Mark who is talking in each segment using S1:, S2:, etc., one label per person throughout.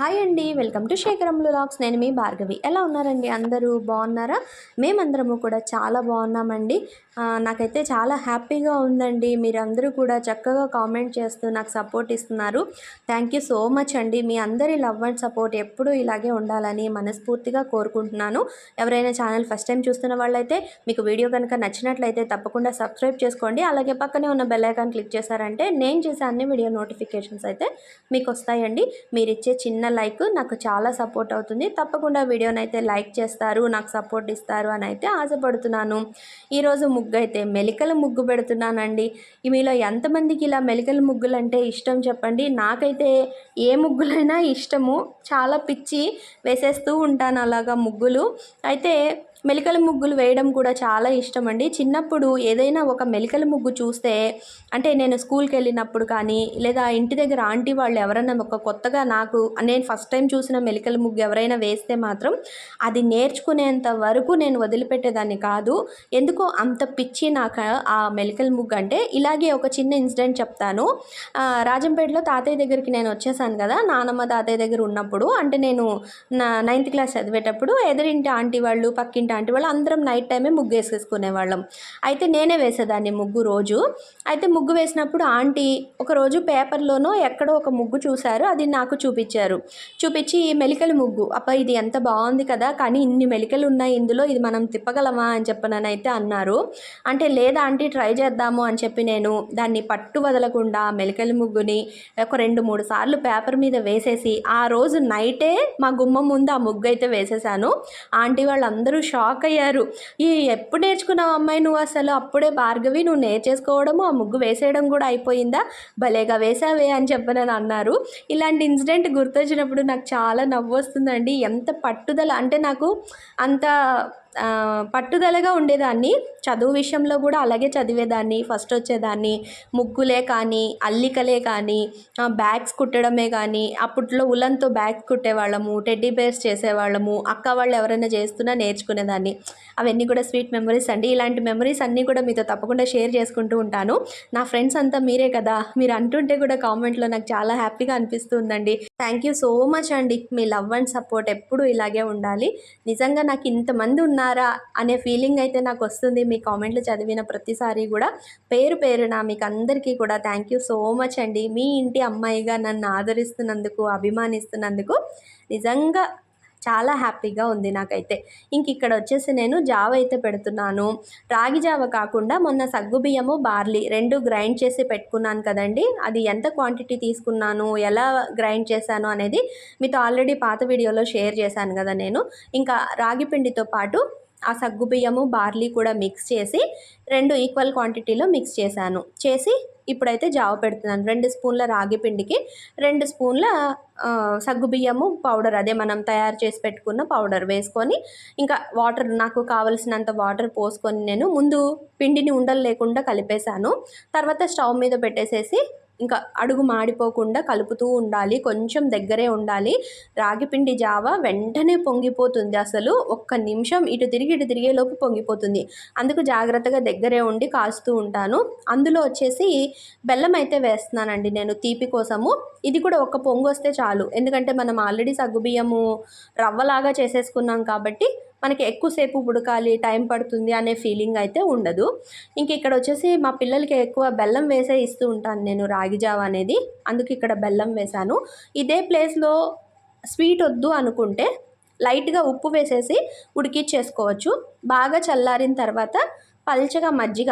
S1: Hi అండి welcome to Shekharam lakhs. నేను మీ భార్గవి. ఎలా ఉన్నారండి అందరూ? బాగున్నారా? మేమందరము కూడా చాలా బాగున్నామండి. నాకైతే చాలా హ్యాపీగా ఉందండి. మీరందరూ కూడా చక్కగా కామెంట్ చేస్తూ నాకు సపోర్ట్ ఇస్తున్నారు. థ్యాంక్ యూ సో మచ్ అండి. మీ అందరి లవ్ అండ్ సపోర్ట్ ఎప్పుడూ ఇలాగే ఉండాలని మనస్ఫూర్తిగా కోరుకుంటున్నాను. ఎవరైనా ఛానల్ ఫస్ట్ టైం చూస్తున్న వాళ్ళైతే మీకు వీడియో కనుక నచ్చినట్లయితే తప్పకుండా సబ్స్క్రైబ్ చేసుకోండి. అలాగే పక్కనే ఉన్న బెల్ ఐకాన్ క్లిక్ చేశారంటే నేను చేసే అన్ని వీడియో నోటిఫికేషన్స్ అయితే మీకు వస్తాయండి. మీరు ఇచ్చే చిన్న లైక్ నాకు చాలా సపోర్ట్ అవుతుంది. తప్పకుండా వీడియోనైతే లైక్ చేస్తారు నాకు సపోర్ట్ ఇస్తారు అని అయితే ఆశపడుతున్నాను. ఈరోజు ముగ్గు అయితే మెలికల ముగ్గు పెడుతున్నానండి. మీలో ఎంతమందికి ఇలా మెలికల ముగ్గులు అంటే ఇష్టం చెప్పండి. నాకైతే ఏ ముగ్గులైనా ఇష్టము. చాలా పిచ్చి వేసేస్తూ ఉంటాను అలాగా ముగ్గులు. అయితే మెలికల ముగ్గులు వేయడం కూడా చాలా ఇష్టం అండి చిన్నప్పుడు ఏదైనా ఒక మెలికల ముగ్గు చూస్తే అంటే నేను స్కూల్కి వెళ్ళినప్పుడు కానీ లేదా ఇంటి దగ్గర ఆంటీ వాళ్ళు ఎవరైనా ఒక కొత్తగా నాకు నేను ఫస్ట్ టైం చూసిన మెలికల ముగ్గు ఎవరైనా వేస్తే మాత్రం అది నేర్చుకునేంత వరకు నేను వదిలిపెట్టేదాన్ని కాదు. ఎందుకో అంత పిచ్చి నాకు ఆ మెలికల ముగ్గు అంటే. ఇలాగే ఒక చిన్న ఇన్సిడెంట్ చెప్తాను. రాజంపేటలో తాతయ్య దగ్గరికి నేను వచ్చేసాను కదా నానమ్మ తాతయ్య దగ్గర ఉన్నప్పుడు. అంటే నేను నా నైన్త్ క్లాస్ చదివేటప్పుడు ఎదురింటి ఆంటీ వాళ్ళు పక్కింటి ఆంటీ వాళ్ళు అందరం నైట్ టైమే ముగ్గు వేసేసుకునే వాళ్ళం అయితే నేనే వేసేదాన్ని ముగ్గు రోజు. అయితే ముగ్గు వేసినప్పుడు ఆంటీ ఒక రోజు పేపర్లోనో ఎక్కడో ఒక ముగ్గు చూశారు. అది నాకు చూపించారు. చూపించి ఈ మెలికల ముగ్గు అప్ప ఇది ఎంత బాగుంది కదా కానీ ఇన్ని మెలికలు ఉన్నాయి ఇందులో ఇది మనం తిప్పగలమా? అని చెప్పననైతే అన్నారు. అంటే లేదా ఆంటీ ట్రై చేద్దాము అని చెప్పి నేను దాన్ని పట్టు వదలకుండా మెలికల ముగ్గుని ఒక రెండు మూడు సార్లు పేపర్ మీద వేసేసి ఆ రోజు నైటే మా గుమ్మం ముందు ఆ ముగ్గు అయితే వేసేసాను. ఆంటీ వాళ్ళందరూ షాక్ అయ్యారు. ఈ ఎప్పుడు నేర్చుకున్నావు అమ్మాయి నువ్వు అసలు? అప్పుడే భార్గవి నువ్వు నేర్చేసుకోవడము ఆ ముగ్గు వేసేయడం కూడా అయిపోయిందా? భలేగా వేసావే అని చెప్పనని అన్నారు. ఇలాంటి ఇన్సిడెంట్ గుర్తొచ్చినప్పుడు నాకు చాలా నవ్వు వస్తుందండి ఎంత పట్టుదల అంటే నాకు అంత పట్టుదలగా ఉండేదాన్ని. చదువు విషయంలో కూడా అలాగే చదివేదాన్ని. ఫస్ట్ వచ్చేదాన్ని. ముగ్గులే కానీ అల్లికలే కానీ బ్యాగ్స్ కుట్టడమే కానీ అప్పట్లో ఉలంతో బ్యాగ్స్ కుట్టేవాళ్ళము టెడ్డీ బేర్స్ చేసేవాళ్ళము అక్క వాళ్ళు ఎవరైనా చేస్తున్నా నేర్చుకునేదాన్ని. అవన్నీ కూడా స్వీట్ మెమరీస్ అండి. ఇలాంటి మెమరీస్ అన్నీ కూడా మీతో తప్పకుండా షేర్ చేసుకుంటూ ఉంటాను. నా ఫ్రెండ్స్ అంతా మీరే కదా. మీరు అంటుంటే కూడా కామెంట్లో నాకు చాలా హ్యాపీగా అనిపిస్తుందండి. థ్యాంక్ యూ సో మచ్ అండి. మీ లవ్ అండ్ సపోర్ట్ ఎప్పుడు ఇలాగే ఉండాలి. నిజంగా నాకు ఇంతమంది ఉన్నారు అనే ఫీలింగ్ అయితే నాకు వస్తుంది. మీ కామెంట్లు చదివిన ప్రతిసారి కూడా పేరు పేరున మీకు అందరికీ కూడా థ్యాంక్ యూ సో మచ్ అండి. మీ ఇంటి అమ్మాయిగా నన్ను ఆదరిస్తున్నందుకు అభిమానిస్తున్నందుకు నిజంగా చాలా హ్యాపీగా ఉంది నాకైతే. ఇంక ఇక్కడ వచ్చేసి నేను జావ అయితే పెడుతున్నాను. రాగి జావ కాకుండా మొన్న సగ్గుబియ్యము బార్లీ రెండు గ్రైండ్ చేసి పెట్టుకున్నాను కదండి. అది ఎంత క్వాంటిటీ తీసుకున్నాను ఎలా గ్రైండ్ చేశాను అనేది మీతో ఆల్రెడీ పాత వీడియోలో షేర్ చేశాను కదా నేను. ఇంకా రాగి పిండితో పాటు ఆ సగ్గుబియ్యము బార్లీ కూడా మిక్స్ చేసి రెండు ఈక్వల్ క్వాంటిటీలో మిక్స్ చేశాను. చేసి ఇప్పుడైతే జావ పెడుతున్నాను. రెండు స్పూన్ల రాగి పిండికి రెండు స్పూన్ల సగ్గుబియ్యము పౌడర్ అదే మనం తయారు చేసి పెట్టుకున్న పౌడర్ వేసుకొని ఇంకా వాటర్ నాకు కావలసినంత వాటర్ పోసుకొని నేను ముందు పిండిని ఉండలు లేకుండా కలిపేశాను. తర్వాత స్టవ్ మీద పెట్టేసేసి ఇంకా అడుగు మాడిపోకుండా కలుపుతూ ఉండాలి కొంచెం దగ్గరే ఉండాలి. రాగిపిండి జావ వెంటనే పొంగిపోతుంది అసలు. ఒక్క నిమిషం ఇటు తిరిగి ఇటు తిరిగేలోపు పొంగిపోతుంది. అందుకు జాగ్రత్తగా దగ్గరే ఉండి కాస్తూ ఉంటాను. అందులో వచ్చేసి బెల్లం అయితే వేస్తున్నానండి నేను తీపి కోసము. ఇది కూడా ఒక పొంగు వస్తే చాలు. ఎందుకంటే మనం ఆల్రెడీ సగ్గుబియ్యము రవ్వలాగా చేసేసుకున్నాం కాబట్టి మనకి ఎక్కువసేపు ఉడకాలి టైం పడుతుంది అనే ఫీలింగ్ అయితే ఉండదు. ఇంక ఇక్కడ వచ్చేసి మా పిల్లలకి ఎక్కువ బెల్లం వేసే ఇస్తూ ఉంటాను నేను రాగి జావ అనేది. అందుకు ఇక్కడ బెల్లం వేశాను. ఇదే ప్లేస్లో స్వీట్ వద్దు అనుకుంటే లైట్గా ఉప్పు వేసేసి ఉడికిచ్చేసుకోవచ్చు. బాగా చల్లారిన తర్వాత పల్చగా మజ్జిగ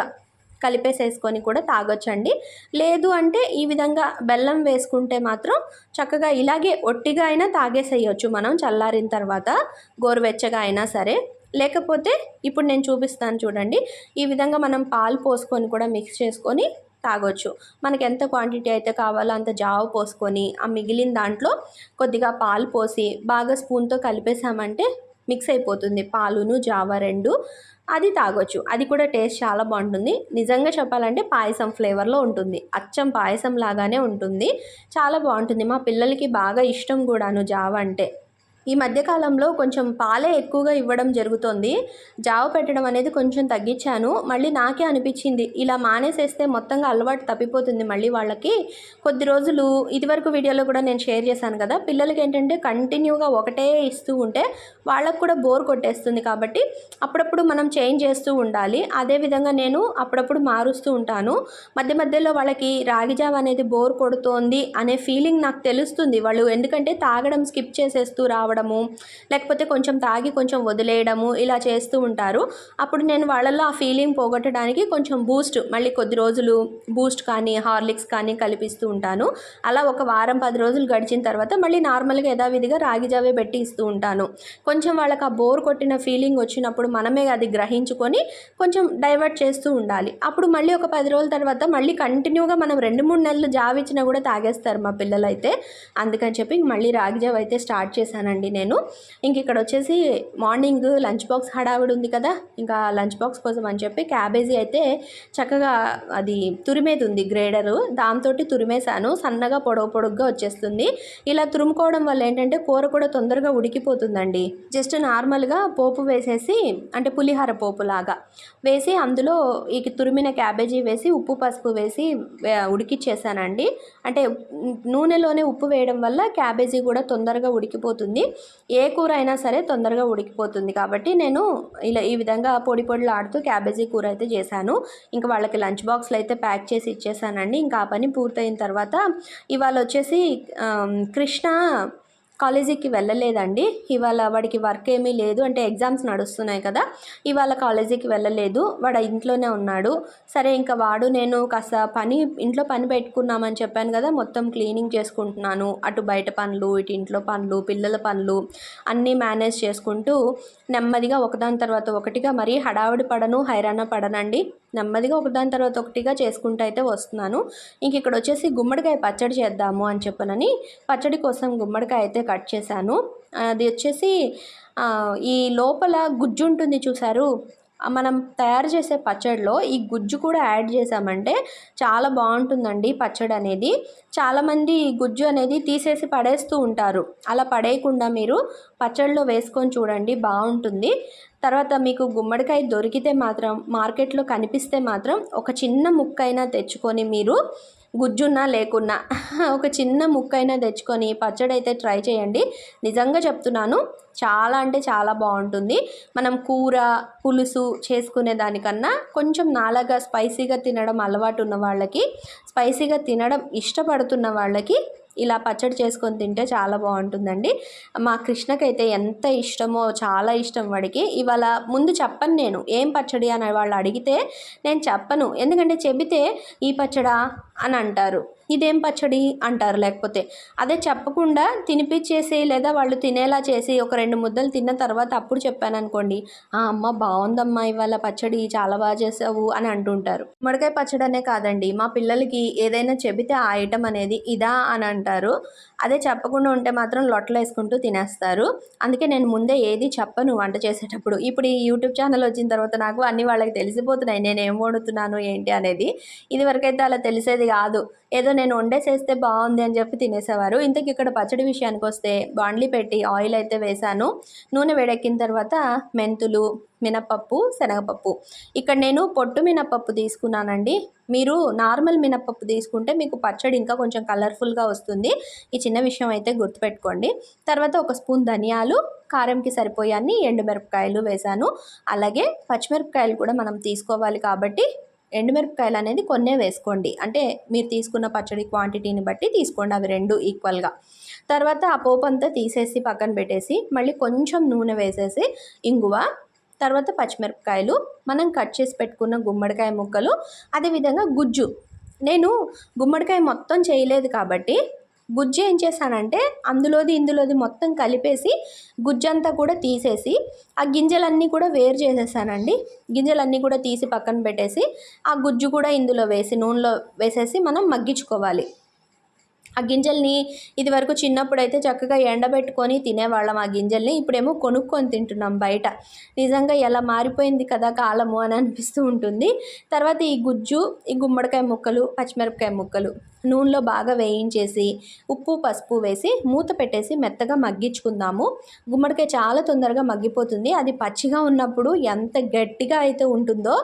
S1: కలిపేసేసుకొని కూడా తాగొచ్చండి. లేదు అంటే ఈ విధంగా బెల్లం వేసుకుంటే మాత్రం చక్కగా ఇలాగే ఒట్టిగా అయినా తాగేసేయచ్చు మనం చల్లారిన తర్వాత గోరువెచ్చగా అయినా సరే. లేకపోతే ఇప్పుడు నేను చూపిస్తాను చూడండి. ఈ విధంగా మనం పాలు పోసుకొని కూడా మిక్స్ చేసుకొని తాగొచ్చు. మనకి ఎంత క్వాంటిటీ అయితే కావాలో అంత జావ పోసుకొని ఆ మిగిలిన దాంట్లో కొద్దిగా పాలు పోసి బాగా స్పూన్తో కలిపేసామంటే మిక్స్ అయిపోతుంది. పాలును జావ రెండు. అది తాగొచ్చు. అది కూడా టేస్ట్ చాలా బాగుంటుంది. నిజంగా చెప్పాలంటే పాయసం ఫ్లేవర్లో ఉంటుంది. అచ్చం పాయసం లాగానే ఉంటుంది. చాలా బాగుంటుంది. మా పిల్లలకి బాగా ఇష్టం కూడాను జావ అంటే. ఈ మధ్యకాలంలో కొంచెం పాలే ఎక్కువగా ఇవ్వడం జరుగుతోంది. జావ పెట్టడం అనేది కొంచెం తగ్గించాను. మళ్ళీ నాకే అనిపించింది ఇలా మానేసేస్తే మొత్తంగా అలవాటు తప్పిపోతుంది మళ్ళీ వాళ్ళకి. కొద్ది రోజులు ఇదివరకు వీడియోలో కూడా నేను షేర్ చేశాను కదా పిల్లలకి ఏంటంటే కంటిన్యూగా ఒకటే ఇస్తూ ఉంటే వాళ్ళకు కూడా బోర్ కొట్టేస్తుంది కాబట్టి అప్పుడప్పుడు మనం చేంజ్ చేస్తూ ఉండాలి. అదేవిధంగా నేను అప్పుడప్పుడు మారుస్తూ ఉంటాను. మధ్య మధ్యలో వాళ్ళకి రాగి జావ అనేది బోర్ కొడుతోంది అనే ఫీలింగ్ నాకు తెలుస్తుంది. వాళ్ళు ఎందుకంటే తాగడం స్కిప్ చేసేస్తూ రావడం రావడము లేకపోతే కొంచెం తాగి కొంచెం వదిలేయడము ఇలా చేస్తూ ఉంటారు. అప్పుడు నేను వాళ్ళల్లో ఆ ఫీలింగ్ పోగొట్టడానికి కొంచెం బూస్ట్ మళ్ళీ కొద్ది రోజులు బూస్ట్ కానీ హార్లిక్స్ కానీ కల్పిస్తూ ఉంటాను. అలా ఒక వారం పది రోజులు గడిచిన తర్వాత మళ్ళీ నార్మల్గా యథావిధిగా రాగి జావే పెట్టి ఇస్తూ ఉంటాను. కొంచెం వాళ్ళకి ఆ బోర్ కొట్టిన ఫీలింగ్ వచ్చినప్పుడు మనమే అది గ్రహించుకొని కొంచెం డైవర్ట్ చేస్తూ ఉండాలి. అప్పుడు మళ్ళీ ఒక పది రోజుల తర్వాత మళ్ళీ కంటిన్యూగా మనం రెండు మూడు నెలలు జావిచ్చినా కూడా తాగేస్తారు మా పిల్లలైతే. అందుకని చెప్పి మళ్ళీ రాగి జావ అయితే స్టార్ట్ చేశానండి. నేను. ఇంక ఇక్కడ వచ్చేసి మార్నింగ్ లంచ్ బాక్స్ హడావిడి ఉంది కదా ఇంకా లంచ్ బాక్స్ కోసం అని చెప్పి క్యాబేజీ అయితే చక్కగా అది తురిమేది ఉంది గ్రేడరు. దాంతో తురిమేశాను. సన్నగా పొడవు పొడుగ్గా వచ్చేస్తుంది. ఇలా తురుముకోవడం వల్ల ఏంటంటే కూర కూడా తొందరగా ఉడికిపోతుందండి. జస్ట్ నార్మల్గా పోపు వేసేసి అంటే పులిహార పోపు లాగా వేసి అందులో ఈ తురిమిన క్యాబేజీ వేసి ఉప్పు పసుపు వేసి ఉడికిచ్చేసానండి అంటే నూనెలోనే ఉప్పు వేయడం వల్ల క్యాబేజీ కూడా తొందరగా ఉడికిపోతుంది. ఏ కూర అయినా సరే తొందరగా ఉడికిపోతుంది కాబట్టి నేను ఇలా ఈ విధంగా పొడి పొడిలు ఆడుతూ క్యాబేజీ కూర అయితే చేశాను. ఇంకా వాళ్ళకి లంచ్ బాక్స్లు అయితే ప్యాక్ చేసి ఇచ్చేసానండి. ఇంకా ఆ పని పూర్తయిన తర్వాత ఇవాళ వచ్చేసి కృష్ణ కాలేజీకి వెళ్ళలేదండి. ఇవాళ వాడికి వర్క్ ఏమీ లేదు. అంటే ఎగ్జామ్స్ నడుస్తున్నాయి కదా. ఇవాళ కాలేజీకి వెళ్ళలేదు. వాడు ఇంట్లోనే ఉన్నాడు. సరే ఇంకా వాడు నేను కాస్త పని ఇంట్లో పని పెట్టుకున్నామని చెప్పాను కదా. మొత్తం క్లీనింగ్ చేసుకుంటున్నాను. అటు బయట పనులు ఇటు ఇంట్లో పనులు పిల్లల పనులు అన్నీ మేనేజ్ చేసుకుంటూ నెమ్మదిగా ఒకదాని తర్వాత ఒకటిగా మరీ హడావిడి పడను హైరాణ పడనండి. నెమ్మదిగా ఒకదాని తర్వాత ఒకటిగా చేసుకుంటూ అయితే వస్తున్నాను. ఇంక ఇక్కడ వచ్చేసి గుమ్మడికాయ పచ్చడి చేద్దాము అని చెప్పనని పచ్చడి కోసం గుమ్మడికాయ అయితే కట్ చేశాను. అది వచ్చేసి ఈ లోపల గుజ్జు ఉంటుంది చూసారు మనం తయారు చేసే పచ్చడిలో ఈ గుజ్జు కూడా యాడ్ చేసామంటే చాలా బాగుంటుందండి పచ్చడి అనేది. చాలామంది ఈ గుజ్జు అనేది తీసేసి పడేస్తూ ఉంటారు. అలా పడేయకుండా మీరు పచ్చడిలో వేసుకొని చూడండి బాగుంటుంది. తర్వాత మీకు గుమ్మడికాయ దొరికితే మాత్రం మార్కెట్లో కనిపిస్తే మాత్రం ఒక చిన్న ముక్కైనా తెచ్చుకొని మీరు గుజ్జున్నా లేకున్నా ఒక చిన్న ముక్కైనా తెచ్చుకొని పచ్చడి అయితే ట్రై చేయండి. నిజంగా చెప్తున్నాను చాలా అంటే చాలా బాగుంటుంది. మనం కూర పులుసు చేసుకునే దానికన్నా కొంచెం నాలాగా స్పైసీగా తినడం అలవాటు ఉన్న వాళ్ళకి స్పైసీగా తినడం ఇష్టపడుతున్న వాళ్ళకి ఇలా పచ్చడి చేసుకొని తింటే చాలా బాగుంటుందండి. మా కృష్ణకైతే ఎంత ఇష్టమో చాలా ఇష్టం వాడికి. ఇవాళ ముందు చెప్పను నేను ఏం పచ్చడి అని వాళ్ళు అడిగితే నేను చెప్పను. ఎందుకంటే చెబితే ఈ పచ్చడా అని అంటారు. ఇదేం పచ్చడి అంటారు? లేకపోతే అదే చెప్పకుండా తినిపించేసి లేదా వాళ్ళు తినేలా చేసి ఒక రెండు ముద్దలు తిన్న తర్వాత అప్పుడు చెప్పాను అనుకోండి ఆ అమ్మ బాగుందమ్మా ఇవాళ పచ్చడి చాలా బాగా చేసావు అని అంటుంటారు. గుమ్మడికాయ పచ్చడి అనే కాదండి మా పిల్లలకి ఏదైనా చెబితే ఆ ఐటమ్ అనేది ఇదా అని అంటారు. అదే చెప్పకుండా ఉంటే మాత్రం లొట్టలు వేసుకుంటూ తినేస్తారు. అందుకే నేను ముందే ఏది చెప్పను వంట చేసేటప్పుడు. ఇప్పుడు ఈ యూట్యూబ్ ఛానల్ వచ్చిన తర్వాత నాకు అన్ని వాళ్ళకి తెలిసిపోతున్నాయి. నేను ఏం వండుతున్నాను ఏంటి అనేది. ఇది వరకైతే అలా తెలిసేది కాదు. ఏదో నేను వండేసేస్తే బాగుంది అని చెప్పి తినేసేవారు. ఇంతకు ఇక్కడ పచ్చడి విషయానికి వస్తే బాండ్లీ పెట్టి ఆయిల్ అయితే వేశాను. నూనె వేడెక్కిన తర్వాత మెంతులు మినపప్పు శనగపప్పు. ఇక్కడ నేను పొట్టు మినపప్పు తీసుకున్నానండి. మీరు నార్మల్ మినపప్పు తీసుకుంటే మీకు పచ్చడి ఇంకా కొంచెం కలర్ఫుల్గా వస్తుంది. ఈ చిన్న విషయం అయితే గుర్తుపెట్టుకోండి. తర్వాత ఒక స్పూన్ ధనియాలు కారంకి సరిపోయే అన్ని ఎండుమిరపకాయలు వేశాను. అలాగే పచ్చిమిరపకాయలు కూడా మనం తీసుకోవాలి కాబట్టి ఎండుమిరపకాయలు అనేది కొన్నే వేసుకోండి. అంటే మీరు తీసుకున్న పచ్చడి క్వాంటిటీని బట్టి తీసుకోండి అవి రెండు ఈక్వల్గా. తర్వాత ఆ పోపు అంతా తీసేసి పక్కన పెట్టేసి మళ్ళీ కొంచెం నూనె వేసేసి ఇంగువ తర్వాత పచ్చిమిరపకాయలు మనం కట్ చేసి పెట్టుకున్న గుమ్మడికాయ ముక్కలు అదేవిధంగా గుజ్జు. నేను గుమ్మడికాయ మొత్తం చేయలేదు కాబట్టి గుజ్జు ఏం చేశానంటే అందులోది ఇందులోది మొత్తం కలిపేసి గుజ్జంతా కూడా తీసేసి ఆ గింజలన్నీ కూడా వేరు చేసేసానండి. గింజలన్నీ కూడా తీసి పక్కన పెట్టేసి ఆ గుజ్జు కూడా ఇందులో వేసి నూనెలో వేసేసి మనం మగ్గించుకోవాలి. ఆ గింజల్ని ఇది వరకు చిన్నప్పుడు అయితే చక్కగా ఎండబెట్టుకొని తినేవాళ్ళం ఆ గింజల్ని. ఇప్పుడేమో కొనుక్కొని తింటున్నాం బయట. నిజంగా ఎలా మారిపోయింది కదా కాలము అని అనిపిస్తూ ఉంటుంది. తర్వాత ఈ గుజ్జు ఈ గుమ్మడికాయ ముక్కలు పచ్చిమిరపకాయ ముక్కలు నూనెలో బాగా వేయించేసి ఉప్పు పసుపు వేసి మూత పెట్టేసి మెత్తగా మగ్గించుకుందాము. గుమ్మడికాయ చాలా తొందరగా మగ్గిపోతుంది. అది పచ్చిగా ఉన్నప్పుడు ఎంత గట్టిగా అయితే ఉంటుందో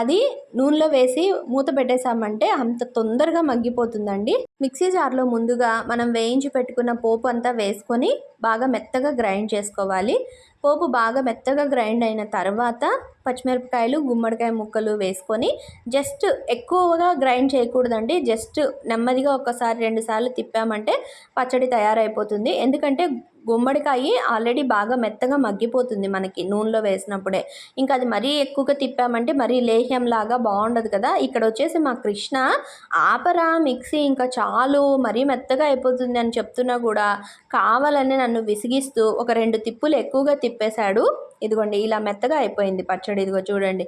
S1: అది నూనెలో వేసి మూత పెట్టేసామంటే అంత తొందరగా మగ్గిపోతుందండి. మిక్సీ జార్లో ముందుగా మనం వేయించి పెట్టుకున్న పోపు అంతా వేసుకొని బాగా మెత్తగా గ్రైండ్ చేసుకోవాలి. పోపు బాగా మెత్తగా గ్రైండ్ అయిన తర్వాత పచ్చిమిరపకాయలు గుమ్మడికాయ ముక్కలు వేసుకొని జస్ట్ ఎక్కువగా గ్రైండ్ చేయకూడదండి. జస్ట్ నెమ్మదిగా ఒక్కసారి రెండుసార్లు తిప్పామంటే పచ్చడి తయారైపోతుంది. ఎందుకంటే గుమ్మడికాయ ఆల్రెడీ బాగా మెత్తగా మగ్గిపోతుంది మనకి నూనెలో వేసినప్పుడే. ఇంకా అది మరీ ఎక్కువగా తిప్పామంటే మరీ లేహ్యంలాగా బాగుండదు కదా. ఇక్కడ వచ్చేసి మా కృష్ణ ఆపరా మిక్సీ ఇంకా చాలు మరీ మెత్తగా అయిపోతుంది అని చెప్తున్నా కూడా కావాలని నన్ను విసిగిస్తూ ఒక రెండు తిప్పులు ఎక్కువగా తిప్పేశాడు. ఇదిగోండి ఇలా మెత్తగా అయిపోయింది పచ్చడి. ఇదిగో చూడండి.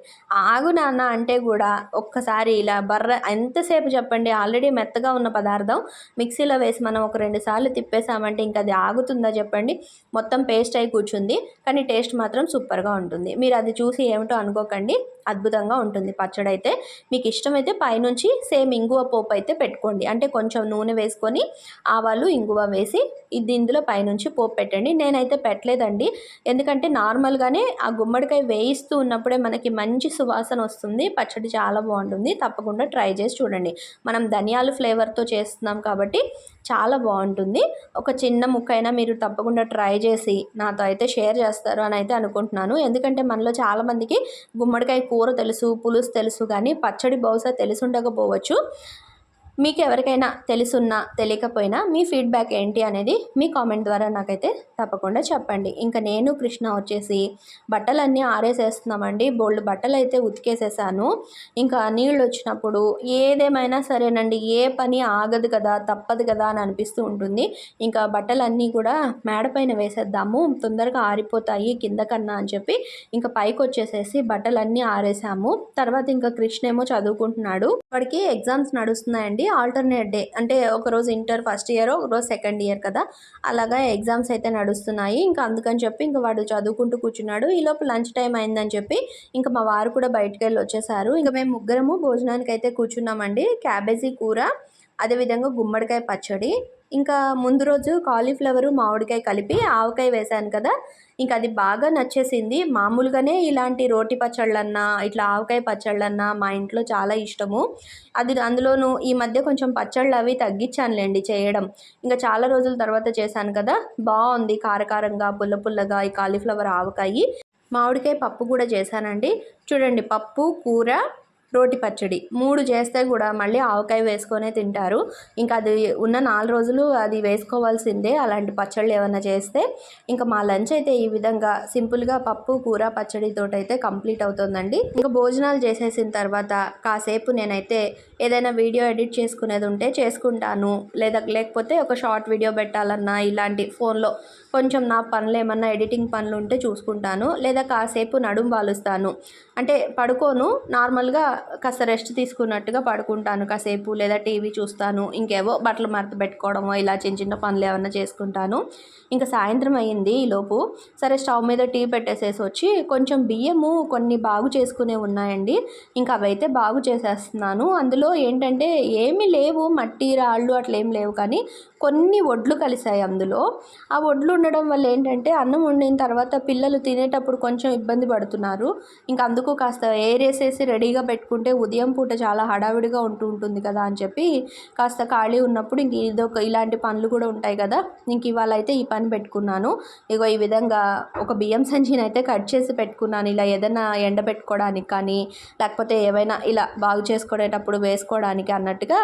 S1: ఆగు నాన్న అంటే కూడా ఒక్కసారి ఇలా బర్ర ఎంతసేపు చెప్పండి. ఆల్రెడీ మెత్తగా ఉన్న పదార్థం మిక్సీలో వేసి మనం ఒక రెండు సార్లు తిప్పేసామంటే ఇంకా అది ఆగుతుందా చెప్పండి చెప్పండి. మొత్తం పేస్ట్ అయి కూర్చుంది. కానీ టేస్ట్ మాత్రం సూపర్గా ఉంటుంది. మీరు అది చూసి ఏమిటో అనుకోకండి. అద్భుతంగా ఉంటుంది పచ్చడి అయితే మీకు ఇష్టమైతే పైనుంచి సేమ్ ఇంగువ పోపు అయితే పెట్టుకోండి. అంటే కొంచెం నూనె వేసుకొని ఆవాలు ఇంగువ వేసి ఇది ఇందులో పైనుంచి పోపు పెట్టండి. నేనైతే పెట్టలేదండి. ఎందుకంటే నార్మల్గానే ఆ గుమ్మడికాయ వేయిస్తూ ఉన్నప్పుడే మనకి మంచి సువాసన వస్తుంది. పచ్చడి చాలా బాగుంటుంది. తప్పకుండా ట్రై చేసి చూడండి. మనం ధనియాలు ఫ్లేవర్తో చేస్తున్నాం కాబట్టి చాలా బాగుంటుంది. ఒక చిన్న ముక్కైనా మీరు తప్పకుండా ట్రై చేసి నాతో అయితే షేర్ చేస్తారు అని అయితే అనుకుంటున్నాను. ఎందుకంటే మనలో చాలామందికి గుమ్మడికాయ కూర తెలుసు పులుసు తెలుసు కానీ పచ్చడి బహుశా తెలిసి ఉండకపోవచ్చు మీకు ఎవరికైనా తెలుసున్నా తెలియకపోయినా మీ ఫీడ్బ్యాక్ ఏంటి అనేది మీ కామెంట్ ద్వారా నాకైతే తప్పకుండా చెప్పండి. ఇంకా నేను కృష్ణ వచ్చేసి బట్టలన్నీ ఆరేసేస్తున్నామండి. బోల్డ్ బట్టలు అయితే ఉతికేసేసాను. ఇంకా నీళ్ళు వచ్చినప్పుడు ఏదేమైనా సరేనండి ఏ పని ఆగదు కదా తప్పదు కదా అని అనిపిస్తూ ఉంటుంది. ఇంకా బట్టలన్నీ కూడా మేడపైన వేసేద్దాము తొందరగా ఆరిపోతాయి కింద కన్నా అని చెప్పి ఇంకా పైకి వచ్చేసేసి బట్టలన్నీ ఆరేసాము. తర్వాత ఇంకా కృష్ణ ఏమో చదువుకుంటున్నాడు. వాడికి ఎగ్జామ్స్ నడుస్తున్నాయండి. ఆల్టర్నేట్ డే అంటే ఒకరోజు ఇంటర్ ఫస్ట్ ఇయర్ ఒకరోజు సెకండ్ ఇయర్ కదా. అలాగా ఎగ్జామ్స్ అయితే నడుస్తున్నాయి. ఇంకా అందుకని చెప్పి ఇంకా వాడు చదువుకుంటూ కూర్చున్నాడు. ఈ లోపు లంచ్ టైం అయిందని చెప్పి ఇంకా మా వారు కూడా బయటకు వెళ్ళి వచ్చేసారు. ఇంకా మేము ముగ్గురము భోజనానికి అయితే కూర్చున్నామండి. క్యాబేజీ కూర అదేవిధంగా గుమ్మడికాయ పచ్చడి. ఇంకా ముందు రోజు కాలీఫ్లవరు మామిడికాయ కలిపి ఆవకాయ వేశాను కదా. ఇంకా అది బాగా నచ్చేసింది. మామూలుగానే ఇలాంటి రోటి పచ్చళ్ళన్నా ఇట్లా ఆవకాయ పచ్చళ్ళన్నా మా ఇంట్లో చాలా ఇష్టము. అది అందులోనూ ఈ మధ్య కొంచెం పచ్చళ్ళు అవి తగ్గించానులేండి చేయడం. ఇంకా చాలా రోజుల తర్వాత చేశాను కదా. బాగుంది కారకారంగా పుల్ల పుల్లగా ఈ కాలీఫ్లవర్ ఆవకాయ. మామిడికాయ పప్పు కూడా చేశానండి. చూడండి పప్పు కూర రోటి పచ్చడి మూడు చేస్తే కూడా మళ్ళీ ఆవకాయ వేసుకొనే తింటారు. ఇంకా అది ఉన్న నాలుగు రోజులు అది వేసుకోవాల్సిందే. అలాంటి పచ్చళ్ళు ఏమైనా చేస్తే ఇంకా మా లంచ్ అయితే ఈ విధంగా సింపుల్గా పప్పు కూర పచ్చడితో అయితే కంప్లీట్ అవుతుందండి. ఇంకా భోజనాలు చేసేసిన తర్వాత కాసేపు నేనైతే ఏదైనా వీడియో ఎడిట్ చేసుకునేది ఉంటే చేసుకుంటాను. లేదా లేకపోతే ఒక షార్ట్ వీడియో పెట్టాలన్నా ఇలాంటి ఫోన్లో కొంచెం నా పనులు ఏమన్నా ఎడిటింగ్ పనులు ఉంటే చూసుకుంటాను. లేదా కాసేపు నడుం వాలుస్తాను. అంటే పడుకోను నార్మల్గా కాస్త రెస్ట్ తీసుకున్నట్టుగా పడుకుంటాను కాసేపు. లేదా టీవీ చూస్తాను ఇంకేవో బట్టలు మరత పెట్టుకోవడమో ఇలా చిన్న చిన్న పనులు ఏమన్నా చేసుకుంటాను. ఇంకా సాయంత్రం అయ్యింది ఈలోపు సరే స్టవ్ మీద టీ పెట్టేసేసి వచ్చి కొంచెం బియ్యము కొన్ని బాగు చేసుకునే ఉన్నాయండి. ఇంకా అవైతే బాగు చేసేస్తున్నాను. అందులో ఏంటంటే ఏమీ లేవు. మట్టి రాళ్ళు అట్లా ఏం లేవు. కానీ కొన్ని వడ్లు కలిసాయి అందులో. ఆ వడ్లు ఉండడం వల్ల ఏంటంటే అన్నం వండిన తర్వాత పిల్లలు తినేటప్పుడు కొంచెం ఇబ్బంది పడుతున్నారు. ఇంకా అందుకు కాస్త ఏరేసేసి రెడీగా పెట్టుకుంటే ఉదయం పూట చాలా హడావిడిగా ఉంటూ ఉంటుంది కదా అని చెప్పి కాస్త ఖాళీ ఉన్నప్పుడు ఇంక ఇదొక ఇలాంటి పనులు కూడా ఉంటాయి కదా. ఇంక ఇవాళ అయితే ఈ పని పెట్టుకున్నాను. ఇగో ఈ విధంగా ఒక బియ్యం సంచిని అయితే కట్ చేసి పెట్టుకున్నాను. ఇలా ఏదైనా ఎండ పెట్టుకోవడానికి కానీ లేకపోతే ఏవైనా ఇలా బాగు చేసుకునేటప్పుడు వేసుకోవడానికి అన్నట్టుగా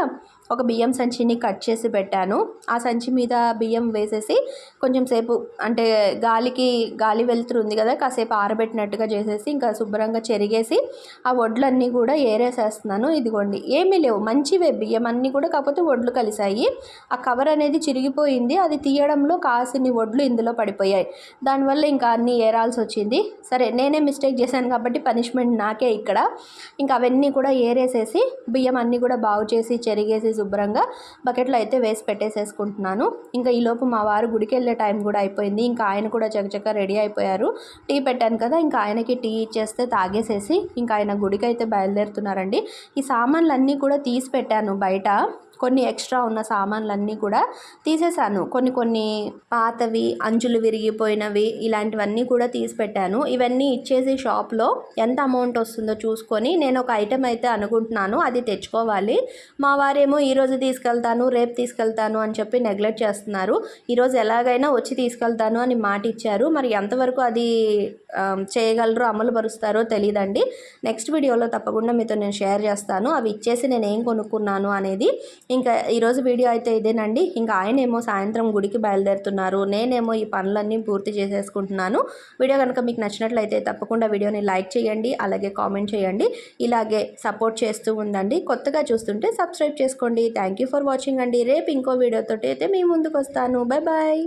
S1: ఒక బియ్యం సంచిని కట్ చేసి పెట్టాను. ఆ సంచి మీద బియ్యం వేసేసి కొంచెం సేపు అంటే గాలికి గాలి వెళ్తురు కదా కాసేపు ఆరబెట్టినట్టుగా చేసేసి ఇంకా శుభ్రంగా చెరిగేసి ఆ వడ్లన్నీ కూడా కూడా ఏరేసేస్తున్నాను. ఇదిగోండి ఏమీ లేవు. మంచివే బియ్యం అన్నీ కూడా కాకపోతే వడ్లు కలిసాయి ఆ కవర్ అనేది చిరిగిపోయింది. అది తీయడంలో కాసిని వడ్లు ఇందులో పడిపోయాయి. దానివల్ల ఇంకా అన్నీ ఏరాల్సి వచ్చింది. సరే నేనే మిస్టేక్ చేశాను కాబట్టి పనిష్మెంట్ నాకే ఇక్కడ. ఇంకా అవన్నీ కూడా ఏరేసేసి బియ్యం అన్నీ కూడా బాగు చేసి చెరిగేసి శుభ్రంగా బకెట్లో అయితే వేసి పెట్టేసేసుకుంటున్నాను. ఇంకా ఈలోపు మా వారు గుడికి వెళ్ళే టైం కూడా అయిపోయింది. ఇంకా ఆయన కూడా చకచక రెడీ అయిపోయారు. టీ పెట్టాను కదా ఇంకా ఆయనకి టీ ఇచ్చేస్తే తాగేసేసి ఇంకా ఆయన గుడికి అయితే బయలుదేరుతున్నారండి. ఈ సామాన్లన్నీ కూడా తీసి పెట్టాను బయట. కొన్ని ఎక్స్ట్రా ఉన్న సామాన్లన్నీ కూడా తీసేసాను. కొన్ని కొన్ని పాతవి అంచులు విరిగిపోయినవి ఇలాంటివన్నీ కూడా తీసి పెట్టాను. ఇవన్నీ ఇచ్చేసి షాప్లో ఎంత అమౌంట్ వస్తుందో చూసుకొని నేను ఒక ఐటెం అయితే అనుకుంటున్నాను. అది తెచ్చుకోవాలి. మా వారేమో ఈరోజు తీసుకెళ్తాను రేపు తీసుకెళ్తాను అని చెప్పి నెగ్లెక్ట్ చేస్తున్నారు. ఈరోజు ఎలాగైనా వచ్చి తీసుకెళ్తాను అని మాట ఇచ్చారు. మరి ఎంతవరకు అది చేయగలరో అమలు పరుస్తారో తెలియదండి నెక్స్ట్ వీడియోలో తప్పకుండా మీతో నేను షేర్ చేస్తాను. అవి ఇచ్చేసి నేను ఏం కొనుక్కున్నాను అనేది. ఇంకా ఈరోజు వీడియో అయితే ఇదేనండి. ఇంకా ఆయనేమో సాయంత్రం గుడికి బయలుదేరుతున్నారు. నేనేమో ఈ పనులన్నీ పూర్తి చేసేసుకుంటున్నాను. వీడియో కనుక మీకు నచ్చినట్లయితే తప్పకుండా వీడియోని లైక్ చేయండి అలాగే కామెంట్ చేయండి. ఇలాగే సపోర్ట్ చేస్తూ ఉందండి కొత్తగా చూస్తుంటే సబ్స్క్రైబ్ చేసుకోండి. థ్యాంక్ యూ ఫర్ వాచింగ్ అండి. రేపు ఇంకో వీడియోతోటి అయితే మీ ముందుకు వస్తాను. Bye bye